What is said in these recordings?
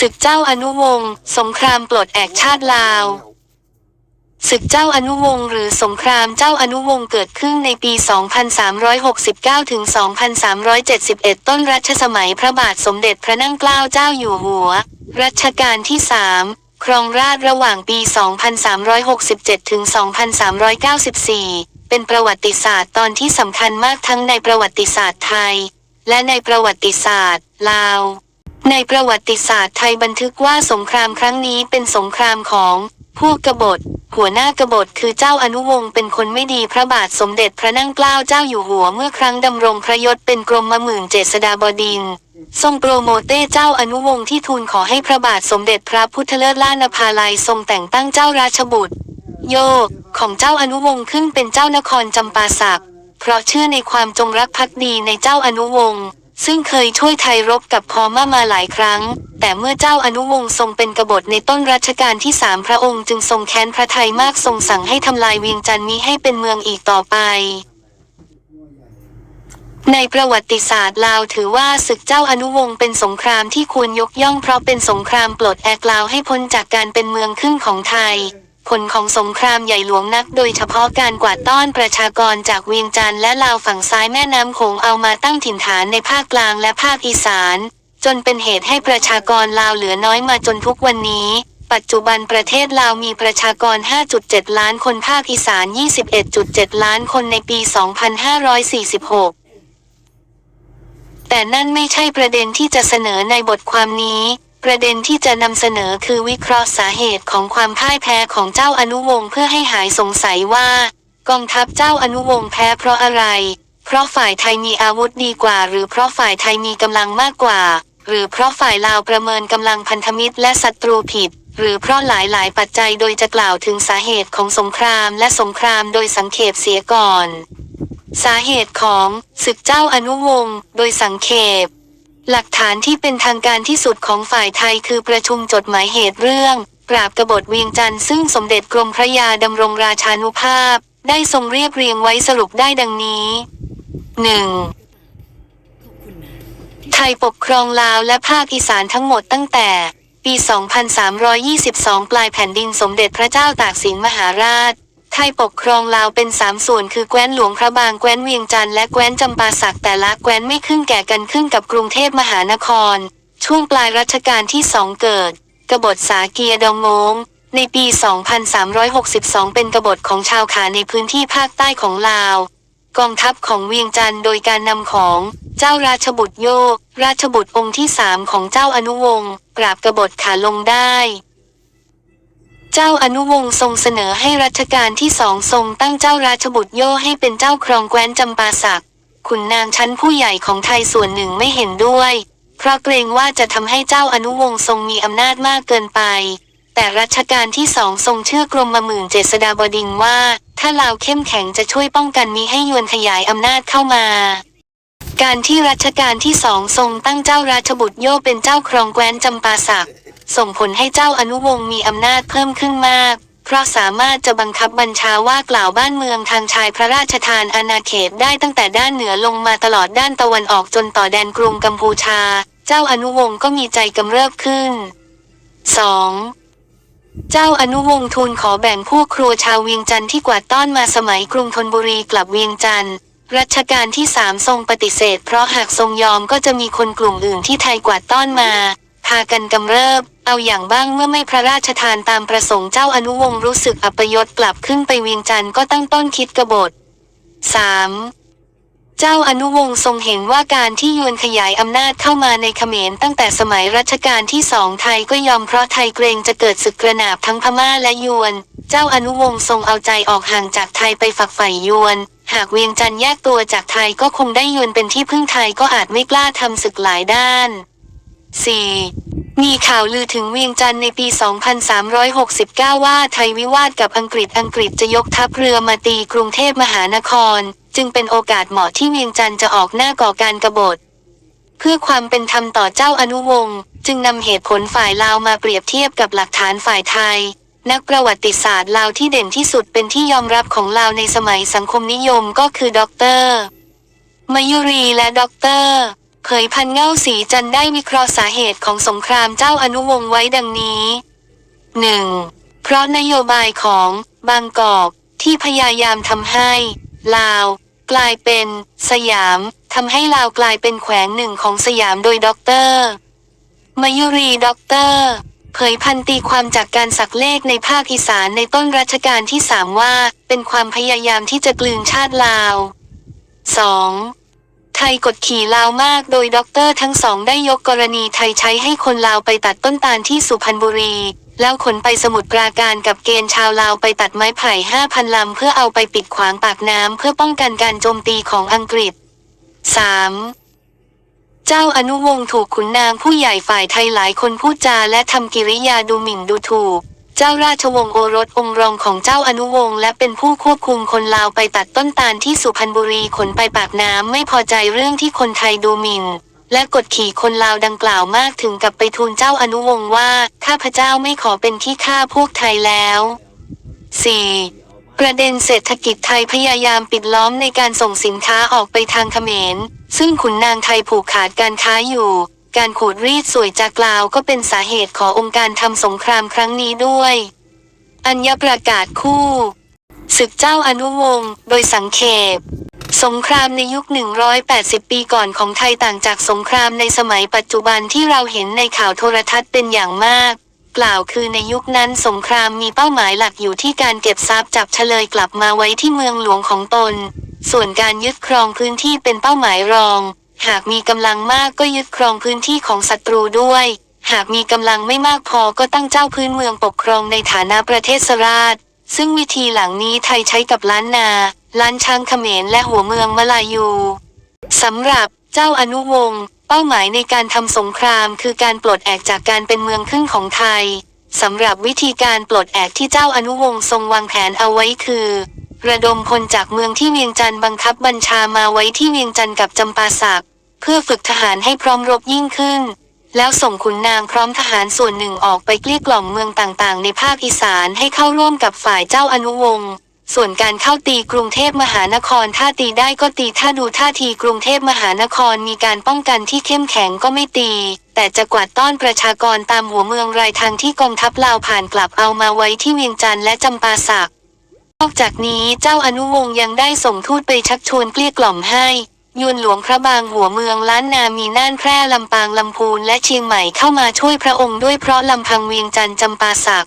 ศึกเจ้าอนุวงศ์สงครามปลดแอกชาติลาวศึกเจ้าอนุวงศ์หรือสงครามเจ้าอนุวงศ์เกิดขึ้นในปี 2369 ถึง 2371 ต้นรัชสมัยพระบาทสมเด็จพระนั่งเกล้าเจ้าอยู่หัว รัชกาลที่ 3 ครองราชระหว่างปี 2367 ถึง 2394 เป็นประวัติศาสตร์ตอนที่สำคัญมากทั้งในประวัติศาสตร์ไทย และในประวัติศาสตร์ ลาว ในประวัติศาสตร์ไทยบันทึกว่าสงครามครั้งนี้เป็นสงครามของพวกกบฏ หัวหน้ากบฏคือเจ้าอนุวงศ์เป็นคนไม่ดีพระบาทสมเด็จพระนั่งเกล้าเจ้าอยู่หัวเมื่อครั้งดำรงพระยศเป็นกรมหมื่นเจษฎาบดิน ทรงโปรโมเต้เจ้าอนุวงศ์ที่ทูลขอให้พระบาทสมเด็จพระพุทธเลิศล่านภาลัยทรงแต่งตั้งเจ้าราชบุตร โยกของเจ้าอนุวงศ์ขึ้นเป็นเจ้านครจำปาสักเพราะเชื่อในความจงรักภักดีในเจ้าอนุวงศ์ ซึ่งเคยช่วยไทยรบกับพอม่ามาหลายครั้ง แต่เมื่อเจ้าอนุวงศ์ทรงเป็นกบฏในต้นรัชกาลที่สามพระองค์จึงทรงแค้นพระไทยมากทรงสั่งให้ทำลายเวียงจันทร์มิให้เป็นเมืองอีกต่อไป ในประวัติศาสตร์ลาวถือว่าศึกเจ้าอนุวงศ์เป็นสงครามที่ควรยกย่องเพราะเป็นสงครามปลดแอกลาวให้พ้นจากการเป็นเมืองขึ้นของไทย ผลของสงครามใหญ่หลวงนัก โดยเฉพาะการกวาดต้อนประชากรจากเวียงจันทร์และลาวฝั่งซ้ายแม่น้ำโขงเอามาตั้งถิ่นฐานในภาคกลางและภาคอีสาน จนเป็นเหตุให้ประชากรลาวเหลือน้อยมาจนทุกวันนี้ ปัจจุบันประเทศลาวมีประชากร 5.7 ล้านคนภาคอีสาน 21.7 ล้านคนในปี 2546 แต่นั่นไม่ใช่ประเด็นที่จะเสนอในบทความนี้ ประเด็นที่จะนำเสนอคือวิเคราะห์สาเหตุของความพ่ายแพ้ของเจ้าอนุวงศ์เพื่อให้หายสงสัยว่า กองทัพเจ้าอนุวงศ์แพ้เพราะอะไร เพราะฝ่ายไทยมีอาวุธดีกว่า หรือเพราะฝ่ายไทยมีกำลังมากกว่า หรือเพราะฝ่ายลาวประเมินกำลังพันธมิตรและศัตรูผิด หรือเพราะหลายๆ ปัจจัยโดยจะกล่าวถึงสาเหตุของสงครามและสงครามโดยสังเขปเสียก่อน สาเหตุของศึกเจ้าอนุวงศ์โดยสังเขป หลักฐานที่เป็นทางการที่สุดของฝ่ายไทยคือประชุมจดหมายเหตุเรื่อง ปราบกบฏเวียงจันทร์ซึ่งสมเด็จกรมพระยาดำรงราชานุภาพ ได้ทรงเรียบเรียงไว้สรุปได้ดังนี้ 1. ไทยปกครองลาวและภาคอีสานทั้งหมดตั้งแต่ ปี 2322 ปลายแผ่นดินสมเด็จพระเจ้าตากสินมหาราช ไทยปกครองลาวเป็นสามส่วนคือแคว้นหลวงพระบางแคว้นเวียงจันทร์และแคว้นจำปาสักแต่ละแคว้นไม่ขึ้นแก่กันขึ้นกับกรุงเทพมหานคร ช่วงปลายรัชกาลที่สองเกิด กบฏสาเกียดองงงในปี 2362 เป็นกบฏของชาวขาในพื้นที่ภาคใต้ของลาว กองทัพของเวียงจันทร์โดยการนำของเจ้าราชบุตรโยก ราชบุตรองค์ที่สามของเจ้าอนุวงศ์ปราบกบฏขาลงได้ เจ้าอนุวงศ์ทรงเสนอให้รัชกาลที่สองทรงตั้งเจ้าราชบุตรโยให้เป็นเจ้าครองแคว้นจำปาสักขุนนางชั้นผู้ใหญ่ของไทยส่วนหนึ่งไม่เห็นด้วย เพราะเกรงว่าจะทำให้เจ้าอนุวงศ์ทรงมีอำนาจมากเกินไป แต่รัชกาลที่สองทรงเชื่อกรมมาหมื่นเจษฎาบดินว่า ถ้าลาวเข้มแข็งจะช่วยป้องกันมิให้ยวนขยายอำนาจเข้ามา การที่รัชกาลที่สองทรงตั้งเจ้าราชบุตรโยเป็นเจ้าครองแคว้นจำปาสัก ส่งผลให้เจ้าอนุวงศ์มีอำนาจเพิ่มขึ้นมาก เพราะสามารถจะบังคับบัญชาว่ากล่าวบ้านเมืองทางชายพระราชทานอาณาเขตได้ตั้งแต่ด้านเหนือลงมาตลอดด้านตะวันออกจนต่อแดนกรุงกัมพูชา เจ้าอนุวงศ์ก็มีใจกำเริบขึ้น 2. เจ้าอนุวงศ์ทูลขอแบ่งพวกครัวชาวเวียงจันทร์ที่กวาดต้อนมาสมัยกรุงธนบุรีกลับเวียงจันทร์รัชกาลที่สามทรงปฏิเสธ เพราะหากทรงยอมก็จะมีคนกลุ่มอื่นที่ไทยกวาดต้อนมา พากันกำเริบ เอาอย่างบ้างเมื่อไม่พระราชทานตามประสงค์เจ้าอนุวงศ์รู้สึกอัปยศกลับขึ้นไปเวียงจันทร์ก็ตั้งต้นคิดกบฏ 3. เจ้าอนุวงศ์ทรงเห็นว่าการที่ยวนขยายอำนาจเข้ามาในเขมรตั้งแต่สมัยรัชกาลที่สองไทยก็ยอมเพราะไทยเกรงจะเกิดศึกกระหนาบทั้งพม่าและยวน เจ้าอนุวงศ์ทรงเอาใจออกห่างจากไทยไปฝักใฝ่ยวนหากเวียงจันทร์แยกตัวจากไทยก็คงได้ยวนเป็นที่พึ่งไทยก็อาจไม่กล้าทำศึกหลายด้าน 4. มีข่าวลือถึงเวียงจันทร์ในปี 2369 ว่าไทยวิวาทกับอังกฤษอังกฤษจะยกทัพเรือมาตีกรุงเทพมหานคร จึงเป็นโอกาสเหมาะที่เวียงจันทร์จะออกหน้าก่อการกบฏ เพื่อความเป็นธรรมต่อเจ้าอนุวงศ์จึงนำเหตุผลฝ่ายลาวมาเปรียบเทียบกับหลักฐานฝ่ายไทย นักประวัติศาสตร์ลาวที่เด่นที่สุดเป็นที่ยอมรับของลาวในสมัยสังคมนิยมก็คือด็อกเตอร์มายุรีและด็อกเตอร์ เผยพันเง่าสีจันได้วิเคราะห์สาเหตุของสงครามเจ้าอนุวงศ์ไว้ดังนี้ 1. เพราะนโยบายของบางกอกที่พยายามทำให้ ลาว กลายเป็น สยามทำให้ลาวกลายเป็นแขวงหนึ่งของสยามโดยด็อกเตอร์มายุรีด็อกเตอร์เผยพันตีความจากการสักเลขในภาคอีสานในต้นรัชกาลที่สามว่า เป็นความพยายามที่จะกลืนชาติลาว 2. ไทยกดขี่ลาวมากโดยด็อกเตอร์ทั้งสองได้ยกกรณีไทยใช้ให้คนลาวไปตัดต้นตาลที่สุพรรณบุรี แล้วขนไปสมุทรปราการกับเกณฑ์ชาวลาวไปตัดไม้ไผ่ห้าพันลำเพื่อเอาไปปิดขวางปากน้ำเพื่อป้องกันการโจมตีของอังกฤษ 3. เจ้าอนุวงศ์ถูกขุนนางผู้ใหญ่ฝ่ายไทยหลายคนพูดจาและทำกิริยาดูหมิ่นดูถูก เจ้าราชวงศ์โอรสองค์รองของเจ้าอนุวงศ์และเป็นผู้ควบคุมคนลาวไปตัดต้นตาลที่สุพรรณบุรีขนไปปากน้ำไม่พอใจเรื่องที่คนไทยดูหมิ่นและกดขี่คนลาวดังกล่าวมากถึงกับไปทูลเจ้าอนุวงศ์ว่า ข้าพเจ้าไม่ขอเป็นที่ฆ่าพวกไทยแล้ว 4. ประเด็นเศรษฐกิจไทยพยายามปิดล้อมในการส่งสินค้าออกไปทางเขมร ซึ่งขุนนางไทยผูกขาดการค้าอยู่ การขูดรีดสวยจากลาวก็เป็นสาเหตุขององค์การทำสงครามครั้งนี้ด้วย อัญญประกาศคู่ศึกเจ้าอนุวงศ์โดยสังเขปสงครามในยุค 180 ปีก่อนของไทยต่างจากสงครามในสมัยปัจจุบันที่เราเห็นในข่าวโทรทัศน์เป็นอย่างมาก กล่าวคือในยุคนั้นสงครามมีเป้าหมายหลักอยู่ที่การเก็บทรัพย์จับเฉลยกลับมาไว้ที่เมืองหลวงของตน ส่วนการยึดครองพื้นที่เป็นเป้าหมายรอง หากมีกำลังมากก็ยึดครองพื้นที่ของศัตรูด้วย หากมีกำลังไม่มากพอก็ตั้งเจ้าพื้นเมืองปกครองในฐานะประเทศสราช ซึ่งวิธีหลังนี้ไทยใช้กับล้านนา ล้านช้างเขมรและหัวเมืองมลายูสำหรับเจ้าอนุวงศ์เป้าหมายในการทำสงครามคือการปลดแอกจากการเป็นเมืองขึ้นของไทยสำหรับวิธีการปลดแอกที่เจ้าอนุวงศ์ทรงวางแผนเอาไว้คือ ระดมพลจากเมืองที่เวียงจันทร์บังคับบัญชามาไว้ที่เวียงจันทร์กับจำปาสักเพื่อฝึกทหารให้พร้อมรบยิ่งขึ้น แล้วส่งขุนนางพร้อมทหารส่วนหนึ่งออกไปเกลี้ยกล่อมเมืองต่างๆ ในภาคอีสานให้เข้าร่วมกับฝ่ายเจ้าอนุวงศ์ส่วนการเข้าตีกรุงเทพมหานครถ้าตีได้ก็ตีถ้าดูท่าทีกรุงเทพมหานครมีการป้องกันที่เข้มแข็งก็ไม่ตี แต่จะกวาดต้อนประชากรตามหัวเมืองรายทางที่กองทัพลาวผ่านกลับเอามาไว้ที่เวียงจันทร์และจำปาสัก อกจากนี้เจ้าอนุวงศ์ยังได้ส่งทูตไปชักชวนเกลี้ยกล่อมให้ยวนหลวงพระบางหัวเมืองล้านนามีน่านแพร่ลำปางลำพูนและเชียงใหม่เข้ามาช่วยพระองค์ด้วยเพราะลำพังเวียงจันทร์จำปาสัก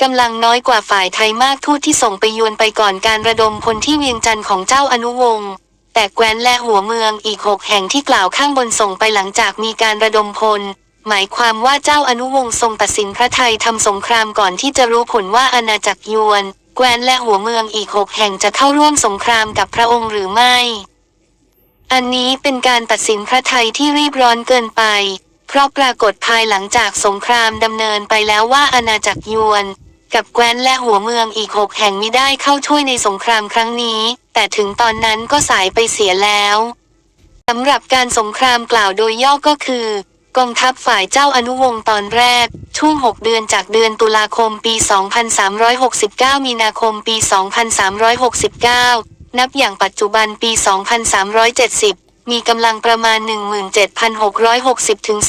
กำลังน้อยกว่าฝ่ายไทยมากทูตที่ส่งไปยวนไปก่อนการระดมพลที่เวียงจันทร์ของเจ้าอนุวงศ์แต่แคว้นและหัวเมืองอีกหกแห่งที่กล่าวข้างบนส่งไปหลังจากมีการระดมพล หมายความว่าเจ้าอนุวงศ์ทรงตัดสินพระไทยทำสงครามก่อนที่จะรู้ผลว่าอาณาจักรยวน แคว้นและหัวเมืองอีกหกแห่งจะเข้าร่วมสงครามกับพระองค์หรือไม่ อันนี้เป็นการตัดสินพระไทยที่รีบร้อนเกินไป เพราะปรากฏภายหลังจากสงครามดำเนินไปแล้วว่าอาณาจักรยวน กับแคว้นและหัวเมืองอีกหกแห่งมิได้เข้าช่วยในสงครามครั้งนี้ แต่ถึงตอนนั้นก็สายไปเสียแล้วสำหรับการสงครามกล่าวโดยย่อก็คือ กองทัพฝ่ายเจ้าอนุวงศ์ตอนแรก ช่วง 6 เดือนจากเดือนตุลาคมปี 2369 มีนาคมปี 2369 นับอย่างปัจจุบันปี 2370 มีกำลังประมาณ 17,660 ถึง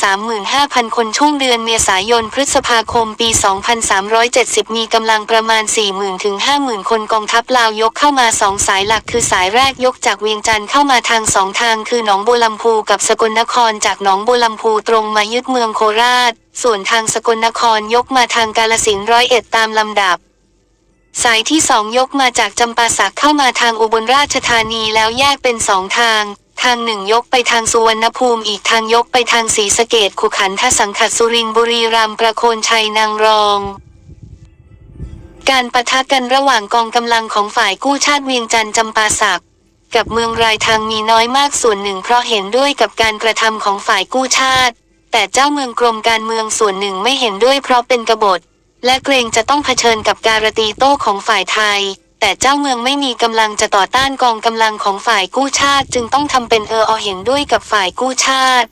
35,000 คนช่วงเดือนเมษายนพฤษภาคมปี 2370 มีกำลังประมาณ 40,000 ถึง 50,000 คนกองทัพลาวยกเข้ามาสองสายหลักคือสายแรกยกจากเวียงจันทร์เข้ามาทางสองทางคือหนองบัวลำพูกับสกลนครจากหนองบัวลำพูตรงมายึดเมืองโคราช ส่วนทางสกลนครยกมาทางกาลสินธุ์ร้อยเอ็ดตามลำดับสายที่สองยกมาจากจำปาสักเข้ามาทางอุบลราชธานีแล้วแยกเป็นสองทาง ทางหนึ่งยกไปทางสุวรรณภูมิอีกทางยกไปทางศรีสะเกดขุขันทสังขัดสุรินทร์บุรีรัมย์ประโคนชัยนางรอง การปะทะกันระหว่างกองกำลังของฝ่ายกู้ชาติเวียงจันทร์จำปาสักกับเมืองรายทางมีน้อยมากส่วนหนึ่งเพราะเห็นด้วยกับการกระทำของฝ่ายกู้ชาติ แต่เจ้าเมืองกรมการเมืองส่วนหนึ่งไม่เห็นด้วยเพราะเป็นกบฏ และเกรงจะต้องเผชิญกับการตีโต้ของฝ่ายไทย แต่เจ้าเมืองไม่มีกำลังจะต่อต้านกองกำลังของฝ่ายกู้ชาติ จึงต้องทำเป็นเอออเห็นด้วยกับฝ่ายกู้ชาติ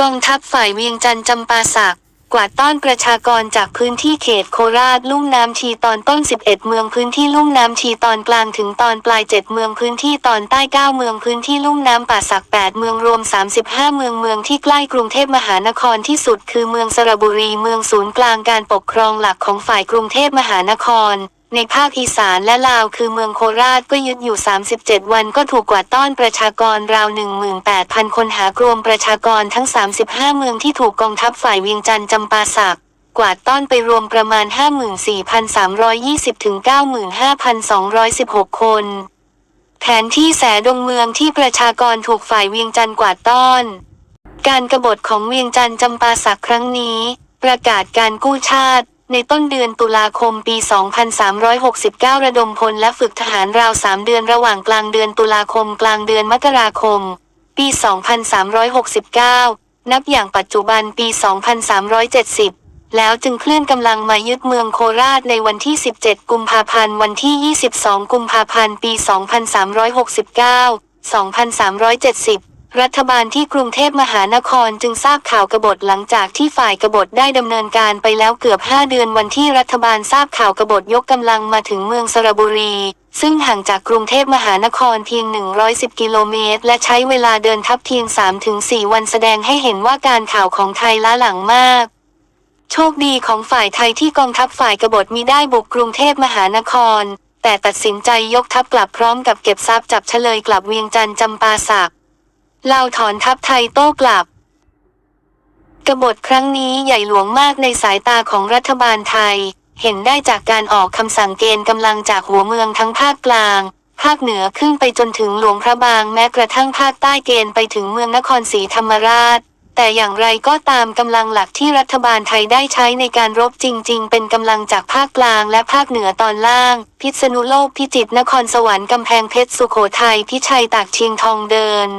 กองทัพฝ่ายเวียงจันทร์จำปาสักกวาดต้อนประชากรจากพื้นที่เขตโคราชลุ่มน้ำชีตอนต้น 11 เมืองพื้นที่ลุ่มน้ำชีตอนกลางถึงตอนปลาย 7 เมืองพื้นที่ตอนใต้ 9 เมืองพื้นที่ลุ่มน้ำป่าสัก 8 เมืองรวม 35 เมืองเมืองที่ใกล้กรุงเทพมหานครที่สุดคือเมืองสระบุรีเมืองศูนย์กลางการปกครองหลักของฝ่ายกรุงเทพมหานคร ในภาคอีสานและลาวคือเมืองโคราชก็ยึดอยู่ 37 วันก็ถูกกวาดต้อนประชากรราว 18,000 คนหากรวมประชากรทั้ง 35 เมืองที่ถูกกองทัพฝ่ายเวียงจันทร์จำปาสักกวาดต้อนไปรวมประมาณ 54,320 ถึง 95,216 คน แผนที่แสดงเมืองที่ประชากรถูกฝ่ายเวียงจันทร์กวาดต้อน การกบฏของเวียงจันทร์จำปาสักครั้งนี้ ประกาศการกู้ชาติ ในต้นเดือนตุลาคมปี 2369 ระดมพลและฝึกทหารราว 3 เดือนระหว่างกลางเดือนตุลาคมกลางเดือนมกราคม ปี 2369 นับอย่างปัจจุบันปี 2370 แล้วจึงเคลื่อนกำลังมายึดเมืองโคราชในวันที่ 17 กุมภาพันธ์วันที่ 22 กุมภาพันธ์ปี 2369 2370 รัฐบาลที่กรุงเทพมหานครจึงทราบข่าวกบฏหลังจากที่ฝ่ายกบฏได้ดำเนินการไปแล้วเกือบ 5 เดือนวันที่รัฐบาลทราบข่าวกบฏยกกำลังมาถึงเมืองสระบุรี ซึ่งห่างจากกรุงเทพมหานครเพียง 110 กิโลเมตร และใช้เวลาเดินทัพเพียง 3-4 วันแสดงให้เห็นว่าการข่าวของไทยล้าหลังมากโชคดีของฝ่ายไทยที่กองทัพฝ่ายกบฏมีได้บุกกรุงเทพมหานคร แต่ตัดสินใจยกทัพกลับพร้อมกับเก็บทรัพย์จับเฉลยกลับเวียงจันทร์จำปาสัก ลาวถอนทัพไทยโต้กลับ กบฏครั้งนี้ใหญ่หลวงมากในสายตาของรัฐบาลไทย เห็นได้จากการออกคำสั่งเกณฑ์กำลังจากหัวเมืองทั้งภาคกลาง ภาคเหนือขึ้นไปจนถึงหลวงพระบางแม้กระทั่งภาคใต้เกณฑ์ไปถึงเมืองนครศรีธรรมราช แต่อย่างไรก็ตามกำลังหลักที่รัฐบาลไทยได้ใช้ในการรบจริง ๆ เป็นกำลังจากภาคกลางและภาคเหนือตอนล่าง พิษณุโลกพิจิตรนครสวรรค์กำแพงเพชรสุโขทัยพิชัยตากเชียงทองเดิน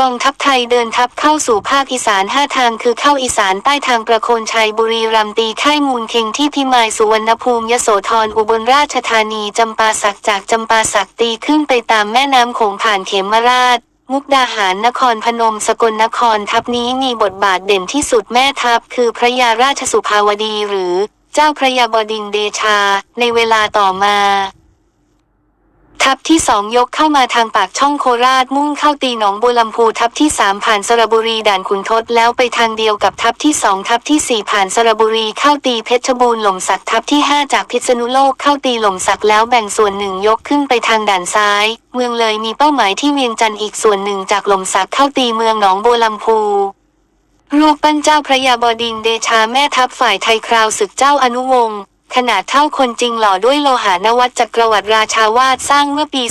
กองทัพไทยเดินทัพเข้าสู่ภาคอีสานห้าทางคือเข้าอีสานใต้ทางประโคนชัยบุรีรัมย์ตีค่ายมูลเค็งที่พิมายสุวรรณภูมิยโสธรอุบลราชธานีจำปาสักจากจำปาสักตีขึ้นไปตามแม่น้ำโขงผ่านเขมราช มุกดาหารนครพนมสกลนครทัพนี้มีบทบาทเด่นที่สุดแม่ทัพคือพระยาราชสุภาวดีหรือ เจ้าพระยาบดินเดชา ในเวลาต่อมา ทัพที่สองยกเข้ามาทางปากช่องโคราชมุ่งเข้าตีหนองบัวลำพูทัพที่สามผ่านสระบุรีด่านขุนทดแล้วไปทางเดียวกับทัพที่สองทัพที่สี่ผ่านสระบุรีเข้าตีเพชรบูรณ์หล่มสักทัพที่ห้าจากพิษณุโลกเข้าตีหล่มสักแล้วแบ่งส่วนหนึ่งยกขึ้นไปทางด่านซ้าย เมืองเลยมีเป้าหมายที่เวียงจันทร์อีกส่วนหนึ่งจากหล่มสักเข้าตีเมืองหนองบัวลำพูรูปปั้นเจ้าพระยาบดินเดชาแม่ทัพฝ่ายไทยคราวศึกเจ้าอนุวงศ์ ขนาดเท่าคนจริงหล่อด้วยโลหานวัตจักรวรรดิราชาวาสสร้างเมื่อปี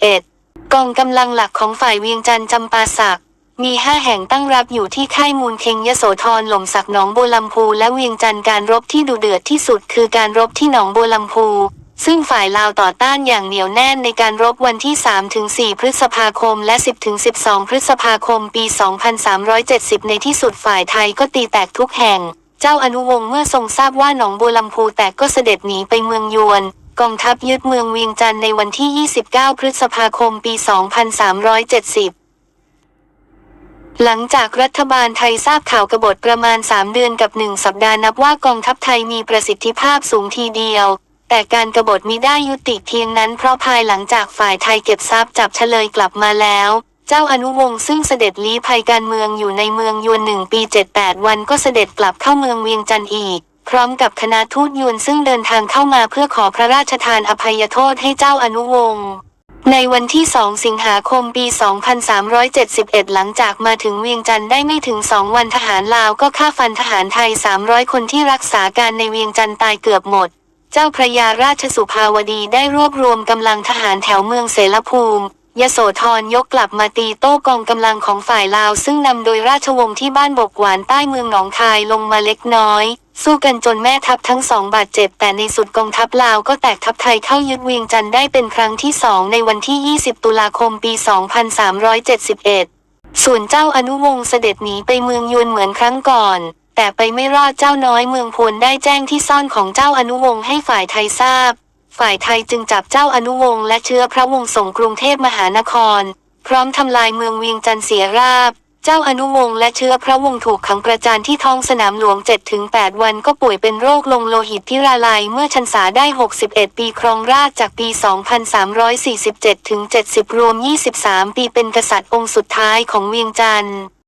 2441 กองกำลังหลักของฝ่ายเวียงจันทร์จำปาสัก มีห้าแห่งตั้งรับอยู่ที่ค่ายมูลเค็งยโสธรหล่มสักหนองโบัวลำพูและเวียงจันทร์การรบที่ดุเดือดที่สุดคือการรบที่หนองโบัวลำพูซึ่งฝ่ายลาวต่อต้านอย่างเหนียวแน่นในการรบวันที่ 3-4 พฤษภาคมและ 10-12 พฤษภาคมปี 2370 ในที่สุดฝ่ายไทยก็ตีแตกทุกแห่ง เจ้าอนุวงศ์เมื่อทรงทราบว่าหนองบัวลำพูแตกก็เสด็จหนีไปเมืองยวน กองทัพยึดเมืองเวียงจันทร์ในวันที่ 29 พฤษภาคมปี 2370หลังจากรัฐบาลไทยทราบข่าวกบฏประมาณ 3 เดือนกับ 1 สัปดาห์นับว่ากองทัพไทยมีประสิทธิภาพสูงทีเดียว แต่การกบฏมิได้ยุติเพียงนั้นเพราะภายหลังจากฝ่ายไทยเก็บทรัพย์จับเฉลยกลับมาแล้ว เจ้าอนุวงศ์ซึ่งเสด็จลี้ภัยการเมืองอยู่ในเมืองยวนหนึ่งปี 78 วันก็เสด็จกลับเข้าเมืองเวียงจันทร์อีก พร้อมกับคณะทูตยวนซึ่งเดินทางเข้ามาเพื่อขอพระราชทานอภัยโทษให้เจ้าอนุวงศ์ในวันที่ 2 สิงหาคมปี 2371 หลังจากมาถึงเวียงจันทร์ได้ไม่ถึง 2 วันทหารลาวก็ฆ่าฟันทหารไทย 300 คนที่รักษาการในเวียงจันทร์ตายเกือบหมด เจ้าพระยาราชสุภาวดีได้รวบรวมกำลังทหารแถวเมืองเสรภูมิ ยโสธรยกกลับมาตีโต้กองกำลังของฝ่ายลาวซึ่งนำโดยราชวงศ์ที่บ้านบกหวานใต้เมืองหนองคายลงมาเล็กน้อย สู้กันจนแม่ทัพทั้งสองบาดเจ็บ แต่ในสุดกองทัพลาวก็แตกทัพไทยเข้ายึดเวียงจันทร์ได้เป็นครั้งที่สองในวันที่ 20 ตุลาคมปี 2371 ส่วนเจ้าอนุวงศ์เสด็จหนีไปเมืองยวนเหมือนครั้งก่อน แต่ไปไม่รอดเจ้าน้อยเมืองพลได้แจ้งที่ซ่อนของเจ้าอนุวงศ์ให้ฝ่ายไทยทราบ ฝ่ายไทยจึงจับเจ้าอนุวงศ์และเชื้อพระวงศ์ส่งกรุงเทพมหานคร พร้อมทำลายเมืองเวียงจันทร์เสียราบ เจ้าอนุวงศ์และเชื้อพระวงศ์ถูกขังประจานที่ท้องสนามหลวง 7-8 วันก็ป่วยเป็นโรคลงโลหิตพิราลัยเมื่อชันษาได้ 61 ปีครองราชจากปี 2347 ถึง 70 รวม 23 ปีเป็นกษัตริย์องค์สุดท้ายของเวียงจันทร์